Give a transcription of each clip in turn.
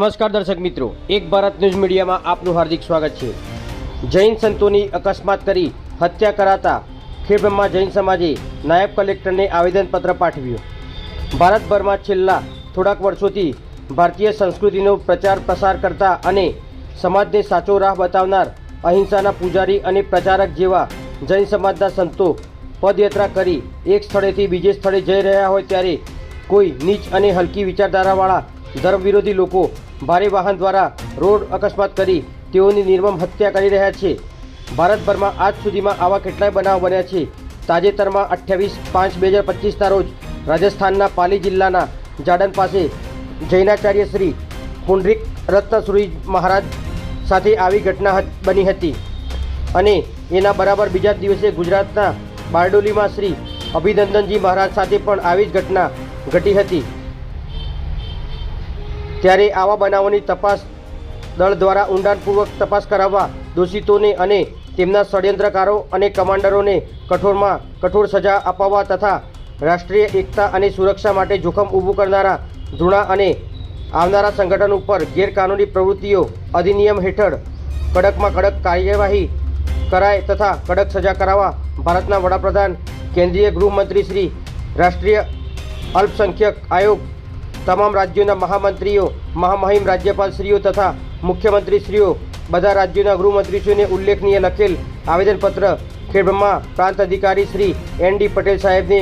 નમસ્કાર દર્શક મિત્રો, એક ભારત ન્યૂઝ મીડિયામાં આપનું હાર્દિક સ્વાગત છે. જૈન સંતોની અકસ્માત કરી હત્યા કરાતા ખેડબ્રહ્મા જૈન સમાજે નાયબ કલેક્ટરને આવેદનપત્ર પાઠવ્યું. ભારતભરમાં છેલ્લા થોડાક વર્ષોથી ભારતીય સંસ્કૃતિનો પ્રચાર પ્રસાર કરતા અને સમાજને સાચો રાહ બતાવનાર અહિંસાના પૂજારી અને પ્રચારક જેવા જૈન સમાજના સંતો પદયાત્રા કરી એક સ્થળેથી બીજે સ્થળે જઈ રહ્યા હોય ત્યારે કોઈ નીચ અને હલકી વિચારધારાવાળા ધર્મ વિરોધી લોકો ભારે વાહન દ્વારા રોડ અકસ્માત કરી તેઓની નિર્મમ હત્યા કરી રહ્યા છે. ભારતભરમાં આજ સુધીમાં આવા કેટલાય બનાવ બન્યા છે. તાજેતરમાં અઠ્યાવીસ પાંચ બે હજાર પચીસના રોજ રાજસ્થાનના પાલી જિલ્લાના જાડન પાસે જૈનાચાર્ય શ્રી પુંડરીક રત્નસુરી મહારાજ સાથે આવી ઘટના બની હતી. અને એના બરાબર બીજા દિવસે ગુજરાતના બારડોલીમાં શ્રી અભિનંદનજી મહારાજ સાથે પણ આવી જ ઘટના ઘટી હતી. ત્યારે આવા બનાવોની તપાસ દળ દ્વારા ઊંડાણપૂર્વક તપાસ કરાવવા દોષિતોને અને તેમના ષડયંત્રકારો અને કમાન્ડરોને કઠોરમાં કઠોર સજા અપાવવા તથા રાષ્ટ્રીય એકતા અને સુરક્ષા માટે જોખમ ઊભું કરનારા ધૃણા અને આવનારા સંગઠન ઉપર ગેરકાનૂની પ્રવૃત્તિઓ અધિનિયમ હેઠળ કડકમાં કડક કાર્યવાહી કરાય તથા કડક સજા કરાવવા ભારતના વડાપ્રધાન, કેન્દ્રીય ગૃહમંત્રી શ્રી, રાષ્ટ્રીય અલ્પસંખ્યક આયોગ તમામ રાજ્યોના મહામંત્રીઓ, મહામહિમ રાજ્યપાલશ્રીઓ તથા મુખ્યમંત્રીશ્રીઓ, બધા રાજ્યોના ગૃહમંત્રીશ્રીઓને ઉલ્લેખનીય લખેલ આવેદનપત્ર ખેડબ્રહ્મા પ્રાંત અધિકારી શ્રી એન ડી પટેલ સાહેબને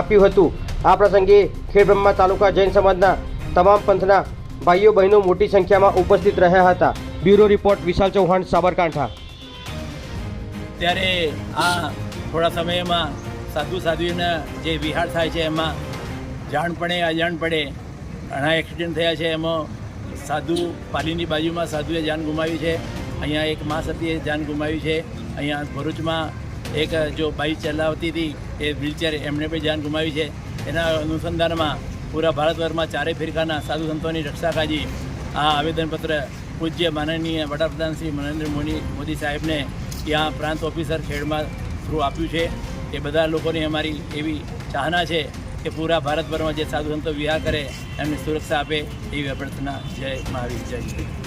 આપ્યું હતું. આ પ્રસંગે ખેડબ્રહ્મા તાલુકા જૈન સમાજના તમામ પંથના ભાઈઓ બહેનો મોટી સંખ્યામાં ઉપસ્થિત રહ્યા હતા. Bureau report Vishal Chauhan, Sabarkantha. ત્યારે આ થોડા સમયમાં સાધુ સાધ્વીના જે વિહાર થાય છે, એમાં જાણપણે અજાણપણે ઘણા એક્સિડન્ટ થયા છે. એમાં સાધુ પાલીની બાજુમાં સાધુએ જાન ગુમાવી છે. અહીંયા એક મા સતીએ જાન ગુમાવી છે. અહીંયા ભરૂચમાં એક, જો બાઈક ચલાવતી હતી, એ વ્હીલચેર એમણે પણ જાન ગુમાવી છે. એના અનુસંધાનમાં પૂરા ભારતભરમાં ચારે ફિરકાના સાધુ સંતોની રક્ષા કાજી આ આવેદનપત્ર પૂજ્ય માનનીય વડાપ્રધાન શ્રી નરેન્દ્ર મોદી મોદી સાહેબને ત્યાં પ્રાંત ઓફિસર ખેડમાં થ્રુ આપ્યું છે. એ બધા લોકોની અમારી એવી ચાહના છે. કે પૂરા ભારતભરમાં જે સાધુ સંતો વિહાર કરે એમને સુરક્ષા આપે એવી અભ્યર્થના જય મહાવીર, જય